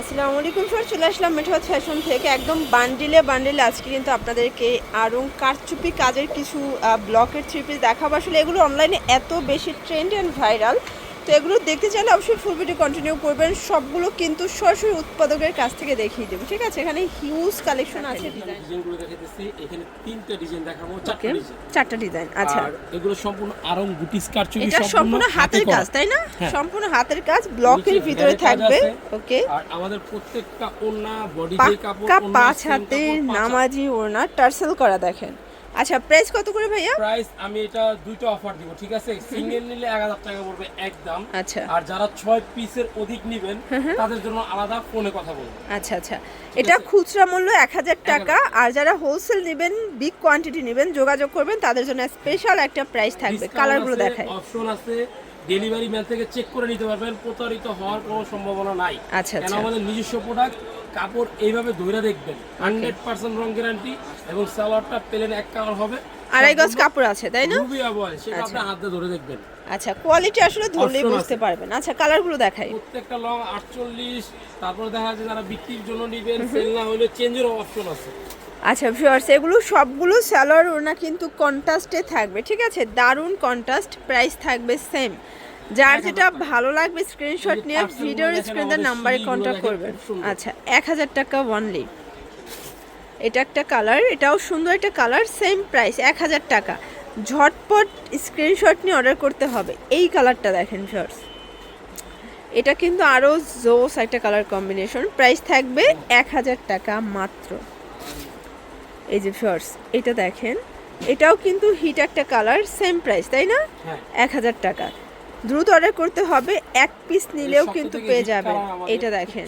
আসসালামু আলাইকুম স্যার, চলে আসলাম মেঠোয়াত ফ্যাশন থেকে। একদম বান্ডিলে বান্ডিলে আজকে কিন্তু আপনাদেরকে আরও কারচুপি কাজের কিছু ব্লকের থ্রি পিস দেখাবো। আসলে এগুলো অনলাইনে এত বেশি ট্রেন্ড অ্যান্ড ভাইরাল তো এগুলো দেখতে চাইলে অবশ্যই ফুল ভিডিও কন্টিনিউ করবেন। সবগুলো কিন্তু সরাসরি উৎপাদকের কাছ থেকে দেখিয়ে দেবো ঠিক আছে? এখানে হিউজ কালেকশন আছে। ডিজাইন ডিজাইনগুলো দেখাইতেছি। এখানে তিনটা ডিজাইন দেখাবো চারটা ডিজাইন। চারটা ডিজাইন আচ্ছা। আর এগুলো সম্পূর্ণ আরং বুটিস কারচুপি এটা সম্পূর্ণ হাতের কাজ তাই না? হ্যাঁ। সম্পূর্ণ হাতের কাজ ব্লকের ভিতরে থাকবে ওকে আর আমাদের প্রত্যেকটা ওন্না বডি যে কাপড়, পাঁচ হাত। নামাজি ওড়না টার্সেল করা দেখেন। আচ্ছা প্রাইস কত করে ভাইয়া? প্রাইস আমি এটা দুটো অফার দিব ঠিক আছে? সিঙ্গেল নিলে এক হাজার টাকা পড়বে একদম। আচ্ছা। আর যারা 6 পিসের অধিক নেবেন তাদের জন্য আলাদা ফোনে কথা বলব। আচ্ছা আচ্ছা। এটা খুচরা মূল্য এক হাজার টাকা। আর যারা হোলসেল নেবেন বিগ কোয়ান্টিটি নেবেন যোগাযোগ করবেন তাদের জন্য স্পেশাল একটা প্রাইস থাকবে। কালারগুলো দেখায় অপশন আছে ডেলিভারি ম্যান থেকে চেক করে নিতে পারবেন প্রতারিত হওয়ার কোনো সম্ভাবনা নাই। আচ্ছা, কেন আচ্ছা। আমাদের নিজস্ব প্রোডাক্ট কাপড় এইভাবে ধরে দেখবেন। হান্ড্রেড পার্সেন্ট রং গ্যারান্টি এবং সালোয়ারটা পেলেন এক কালার হবে। আড়াই গজ কাপড় আছে তাই না? রুবি আবহাওয়া সেটা আপনি হাতে ধরে দেখবেন। আচ্ছা কোয়ালিটি আসলে ধরলেই বুঝতে পারবেন। আচ্ছা কালারগুলো দেখাই। প্রত্যেকটা লং আটচল্লিশ তারপরে দেখা যাচ্ছে যারা বিক্রির জন্য নিবেন সেল না হলে চেঞ্জেরও অপশন আছে। আচ্ছা ভিউয়ার্স এগুলো সবগুলো স্যালোয়ার ওড়না কিন্তু কন্ট্রাস্টে থাকবে ঠিক আছে? দারুণ কন্ট্রাস্ট প্রাইস থাকবে সেম যার যেটা ভালো লাগবে স্ক্রিনশট নিয়ে ভিডিওর দেখেন, স্ক্রিনে নাম্বারে কন্ট্যাক্ট করবেন। আচ্ছা এক হাজার টাকা ওয়ানলি এটা একটা কালার এটাও সুন্দর একটা কালার সেম প্রাইস এক হাজার টাকা। ঝটপট স্ক্রিনশট নিয়ে অর্ডার করতে হবে। এই কালারটা দেখেন শর্টস এটা কিন্তু আরও জোস একটা কালার কম্বিনেশন প্রাইস থাকবে এক হাজার টাকা মাত্র। এই যে শর্টস এটা দেখেন এটাও কিন্তু হিট একটা কালার সেম প্রাইস তাই না? হ্যাঁ। এক হাজার টাকা। দ্রুত অর্ডার করতে হবে এক পিস নিলেও কিন্তু পেয়ে যাবেন। এটা দেখেন।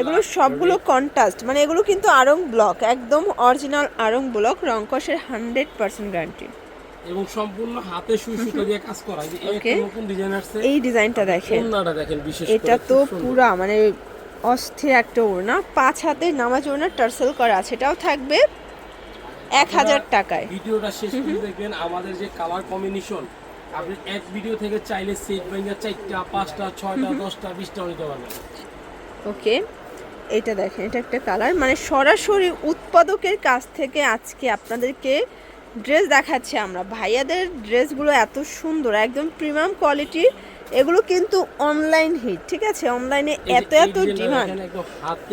এগুলো সবগুলো red। কন্ট্রাস্ট মানে এগুলো কিন্তু আরং ব্লক একদম অরিজিনাল আরং ব্লক রংকসের হান্ড্রেড পার্সেন্ট গ্যারান্টি এবং সম্পূর্ণ হাতে সুই সুতা দিয়ে কাজ করা। এই যে এই একটা নতুন ডিজাইন আসছে এই ডিজাইনটা দেখেন। ওড়নাটা দেখেন বিশেষ এটা তো পুরা মানে অস্থির একটা ওড়না। পাঁচ হাতে নামাজ ওড়না টার্সেল করা আছে এটাও থাকবে। এক হাজার টাকায়। ভিডিওটা শেষ করে দেখবেন আমাদের যে কালার কম্বিনেশন আপনি এক ভিডিও থেকে চাইলে সেট ভেঙে চারটা পাঁচটা ছয়টা দশটা বিশটা নিতে পারবেন। ওকে এটা দেখেন এটা একটা কালার মানে সরাসরি উৎপাদকের কাছ থেকে আজকে আপনাদেরকে ড্রেস দেখাচ্ছি আমরা। ভাইয়াদের ড্রেসগুলো এত সুন্দর একদম প্রিমিয়াম কোয়ালিটির এগুলো কিন্তু অনলাইন হিট ঠিক আছে? অনলাইনে এত এত ডিমান্ড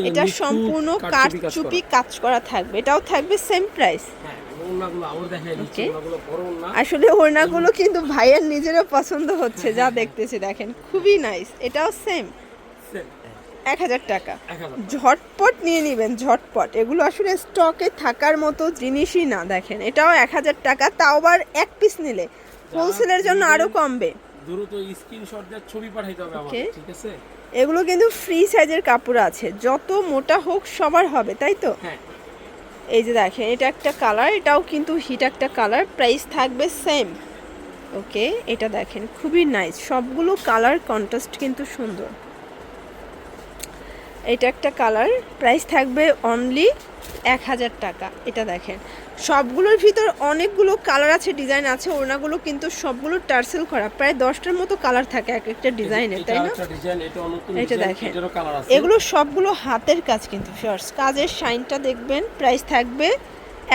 এটা সম্পূর্ণ কারচুপি কাজ করা। কাজ করা থাকবে। এটাও থাকবে সেম প্রাইস হ্যাঁ ওড়না। আসলে ওড়নাগুলো কিন্তু ভাইয়ের নিজেরও পছন্দ হচ্ছে যা দেখতেছি দেখেন। খুবই নাইস এটাও সেম এক হাজার টাকা। ঝটপট নিয়ে নেবেন ঝটপট। এগুলো আসলে স্টকে থাকার মতো জিনিসই না দেখেন। এটাও এক হাজার টাকা তাও আবার এক পিস নিলে। হোলসেলের জন্য আরও কমবে। দ্রুত স্ক্রিনশট দিয়ে ছবি পাঠাইতে হবে আমাকে ঠিক আছে? এগুলো কিন্তু ফ্রি সাইজের কাপড় আছে। যত মোটা হোক সবার হবে তাই তো? হ্যাঁ। এই যে দেখেন এটা একটা কালার এটাও কিন্তু হিট একটা কালার প্রাইস থাকবে সেম ওকে এটা দেখেন খুবই নাইস সবগুলো কালার কন্ট্রাস্ট কিন্তু সুন্দর। এটা একটা কালার। প্রাইস থাকবে অনলি এক হাজার টাকা। এটা দেখেন। সবগুলোর ভিতর অনেকগুলো কালার আছে ডিজাইন আছে ওনাগুলো কিন্তু সবগুলো টার্সেল করা। প্রায় দশটার মতো কালার থাকে এক একটা ডিজাইনের তাই না? এটা ডিজাইন দেখেন। এগুলো সবগুলো হাতের কাজ কিন্তু ফার্স্ট কাজের শাইনটা দেখবেন প্রাইস থাকবে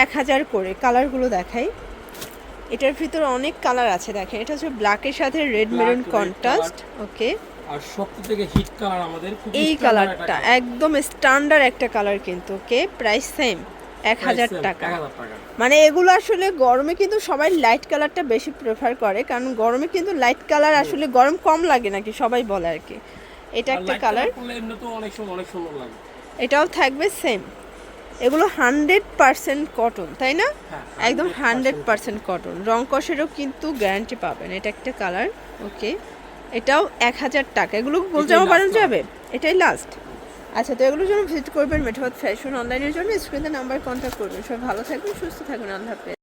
এক হাজার করে। কালারগুলো দেখাই। এটার ভিতরে অনেক কালার আছে দেখেন। এটা হচ্ছে ব্ল্যাকের সাথে রেড মেরুন কন্ট্রাস্ট। ওকে আর থেকে হিট কালার আমাদের এই কালারটা একদম স্ট্যান্ডার্ড একটা কালার কিন্তু ওকে প্রাইস সেম এক হাজার টাকা। মানে এগুলো আসলে গরমে কিন্তু সবাই লাইট কালারটা বেশি প্রেফার করে কারণ গরমে কিন্তু লাইট কালার আসলে গরম কম লাগে নাকি সবাই বলে আর কি। এটা একটা কালার এটাও থাকবে সেম এগুলো হান্ড্রেড পার্সেন্ট কটন তাই না? হ্যাঁ, একদম হান্ড্রেড পার্সেন্ট কটন রং কষেরও কিন্তু গ্যারান্টি পাবেন এটা একটা কালার ওকে এটাও এক হাজার টাকা। এগুলো গোলজামা বানানো যাবে? এটাই লাস্ট আচ্ছা তো এগুলোর জন্য ভিজিট করবেন মেঠাবাদ ফ্যাশন অনলাইনের জন্য। স্ক্রিনে নাম্বার কন্ট্যাক্ট করবেন। সবাই ভালো থাকবেন সুস্থ থাকবেন। আল্লাহ হাফেজ।